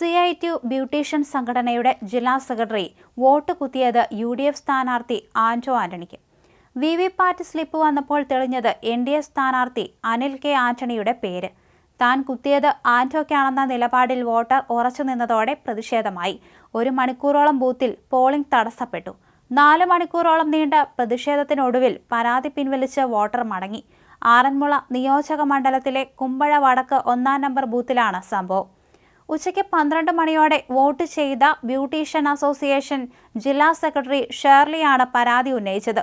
C I beautician സംഘടനയുടെ ജില്ലാ secretary vote കുത്തിയത് യു ഡി എഫ് സ്ഥാനാർത്ഥി ആന്റോ ആന്റണിക്ക്. വി വി പാറ്റ് സ്ലിപ്പ് വന്നപ്പോൾ തെളിഞ്ഞത് എൻ ഡി എ സ്ഥാനാർത്ഥി അനിൽ കെ ആന്റണിയുടെ പേര്. താൻ കുത്തിയത് ആന്റോയ്ക്കാണെന്ന നിലപാടിൽ വോട്ടർ ഉറച്ചു നിന്നതോടെ പ്രതിഷേധമായി. ഒരു മണിക്കൂറോളം ബൂത്തിൽ പോളിംഗ് തടസ്സപ്പെട്ടു. നാല് മണിക്കൂറോളം നീണ്ട പ്രതിഷേധത്തിനൊടുവിൽ പരാതി പിൻവലിച്ച് വോട്ടർ മടങ്ങി. ആറന്മുള നിയോജക മണ്ഡലത്തിലെ കുമ്പഴ വടക്ക് ഒന്നാം നമ്പർ ബൂത്തിലാണ് സംഭവം. ഉച്ചയ്ക്ക് പന്ത്രണ്ട് മണിയോടെ വോട്ട് ചെയ്ത ബ്യൂട്ടീഷ്യൻ അസോസിയേഷൻ ജില്ലാ സെക്രട്ടറി ഷേർലിയാണ് പരാതി ഉന്നയിച്ചത്.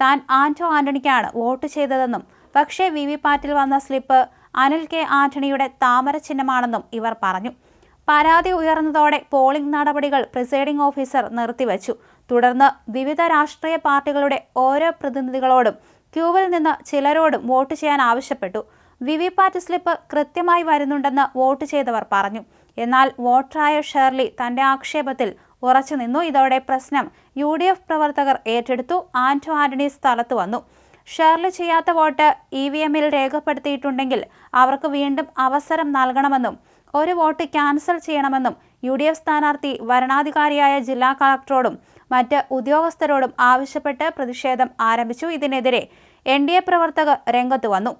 താൻ ആന്റോ ആന്റണിക്കാണ് വോട്ട് ചെയ്തതെന്നും പക്ഷേ വി വി പാറ്റിൽ വന്ന സ്ലിപ്പ് അനിൽ കെ ആന്റണിയുടെ താമര ചിഹ്നമാണെന്നും ഇവർ പറഞ്ഞു. പരാതി ഉയർന്നതോടെ പോളിംഗ് നടപടികൾ പ്രിസൈഡിംഗ് ഓഫീസർ നിർത്തിവച്ചു. തുടർന്ന് വിവിധ രാഷ്ട്രീയ പാർട്ടികളുടെ ഓരോ പ്രതിനിധികളോടും ക്യൂവിൽ നിന്ന് ചിലരോടും വോട്ട് ചെയ്യാൻ ആവശ്യപ്പെട്ടു. വി വി പാറ്റ് സ്ലിപ്പ് കൃത്യമായി വരുന്നുണ്ടെന്ന് വോട്ട് ചെയ്തവർ പറഞ്ഞു. എന്നാൽ വോട്ടറായ ഷേർലി തന്റെ ആക്ഷേപത്തിൽ ഉറച്ചുനിന്നു ഇതോടെ പ്രശ്നം യു ഡി എഫ് പ്രവർത്തകർ ഏറ്റെടുത്തു. ആന്റോ ആന്റണി സ്ഥലത്ത് വന്നു. ഷേർലി ചെയ്യാത്ത വോട്ട് ഇ വി എമ്മിൽ രേഖപ്പെടുത്തിയിട്ടുണ്ടെങ്കിൽ അവർക്ക് വീണ്ടും അവസരം നൽകണമെന്നും ഒരു വോട്ട് ക്യാൻസൽ ചെയ്യണമെന്നും യു ഡി എഫ് സ്ഥാനാർത്ഥി വരണാധികാരിയായ ജില്ലാ കളക്ടറോടും മറ്റ് ഉദ്യോഗസ്ഥരോടും ആവശ്യപ്പെട്ട് പ്രതിഷേധം ആരംഭിച്ചു. ഇതിനെതിരെ എൻ ഡി എ പ്രവർത്തകർ രംഗത്ത് വന്നു.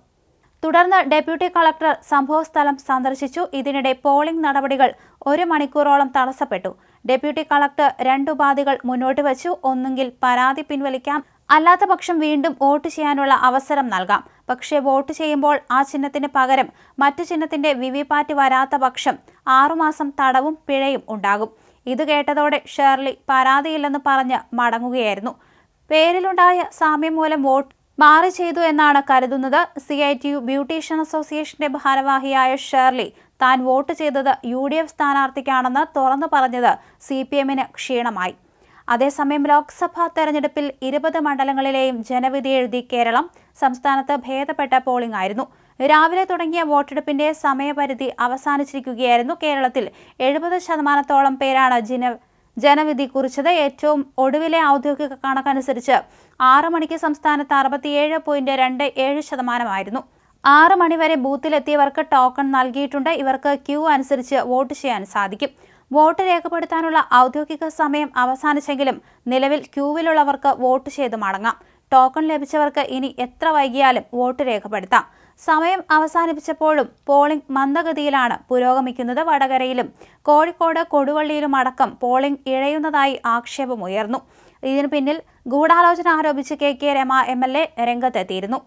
തുടർന്ന് ഡെപ്യൂട്ടി കളക്ടർ സംഭവസ്ഥലം സന്ദർശിച്ചു. ഇതിനിടെ പോളിംഗ് നടപടികൾ ഒരു മണിക്കൂറോളം തടസ്സപ്പെട്ടു. ഡെപ്യൂട്ടി കളക്ടർ രണ്ട് ഉപാധികൾ മുന്നോട്ട് വച്ചു. ഒന്നുകിൽ പരാതി പിൻവലിക്കാം അല്ലാത്ത പക്ഷം വീണ്ടും വോട്ട് ചെയ്യാനുള്ള അവസരം നൽകാം. പക്ഷേ വോട്ട് ചെയ്യുമ്പോൾ ആ ചിഹ്നത്തിന് പകരം മറ്റു ചിഹ്നത്തിന്റെ വിവിപാറ്റ് വരാത്ത പക്ഷം ആറുമാസം തടവും പിഴയും ഉണ്ടാകും. ഇത് കേട്ടതോടെ ഷേർലി പരാതിയില്ലെന്ന് പറഞ്ഞ് മടങ്ങുകയായിരുന്നു. പേരിലുണ്ടായ സാമ്യം മൂലം വോട്ട് മാറി ചെയ്തു എന്നാണ് കരുതുന്നത്. C I T U beautician അസോസിയേഷന്റെ ഭാരവാഹിയായ ഷേർലി താൻ വോട്ട് ചെയ്തത് യു ഡി എഫ് സ്ഥാനാർത്ഥിക്കാണെന്ന് തുറന്നു പറഞ്ഞത് സി പി എമ്മിന് ക്ഷീണമായി. അതേസമയം ലോക്സഭാ തെരഞ്ഞെടുപ്പിൽ ഇരുപത് മണ്ഡലങ്ങളിലെയും ജനവിധി എഴുതി കേരളം സംസ്ഥാനത്ത് ഭേദപ്പെട്ട പോളിംഗ് ആയിരുന്നു. രാവിലെ തുടങ്ങിയ വോട്ടെടുപ്പിന്റെ സമയപരിധി അവസാനിച്ചിരിക്കുകയായിരുന്നു കേരളത്തിൽ. എഴുപത് ശതമാനത്തോളം പേരാണ് ജന ജനവിധി കുറിച്ചത് ഏറ്റവും ഒടുവിലെ ഔദ്യോഗിക കണക്കനുസരിച്ച് ആറ് മണിക്ക് സംസ്ഥാനത്ത് അറുപത്തിയേഴ് പോയിന്റ് രണ്ട് ഏഴ് ശതമാനമായിരുന്നു. ആറ് മണിവരെ ബൂത്തിലെത്തിയവർക്ക് ടോക്കൺ നൽകിയിട്ടുണ്ട്. ഇവർക്ക് ക്യൂ അനുസരിച്ച് വോട്ട് ചെയ്യാൻ സാധിക്കും. വോട്ട് രേഖപ്പെടുത്താനുള്ള ഔദ്യോഗിക സമയം അവസാനിച്ചെങ്കിലും നിലവിൽ ക്യൂവിലുള്ളവർക്ക് വോട്ട് ചെയ്ത് മടങ്ങാം. ടോക്കൺ ലഭിച്ചവർക്ക് ഇനി എത്ര വൈകിയാലും വോട്ട് രേഖപ്പെടുത്താം. സമയം അവസാനിപ്പിച്ചപ്പോഴും പോളിംഗ് മന്ദഗതിയിലാണ് പുരോഗമിക്കുന്നത് വടകരയിലും. കോഴിക്കോട് കൊടുവള്ളിയിലും അടക്കം പോളിംഗ് ഇഴയുന്നതായി ആക്ഷേപമുയർന്നു. ഇതിനു പിന്നിൽ ഗൂഢാലോചന ആരോപിച്ച് K K Rema M L A രംഗത്തെത്തിയിരുന്നു.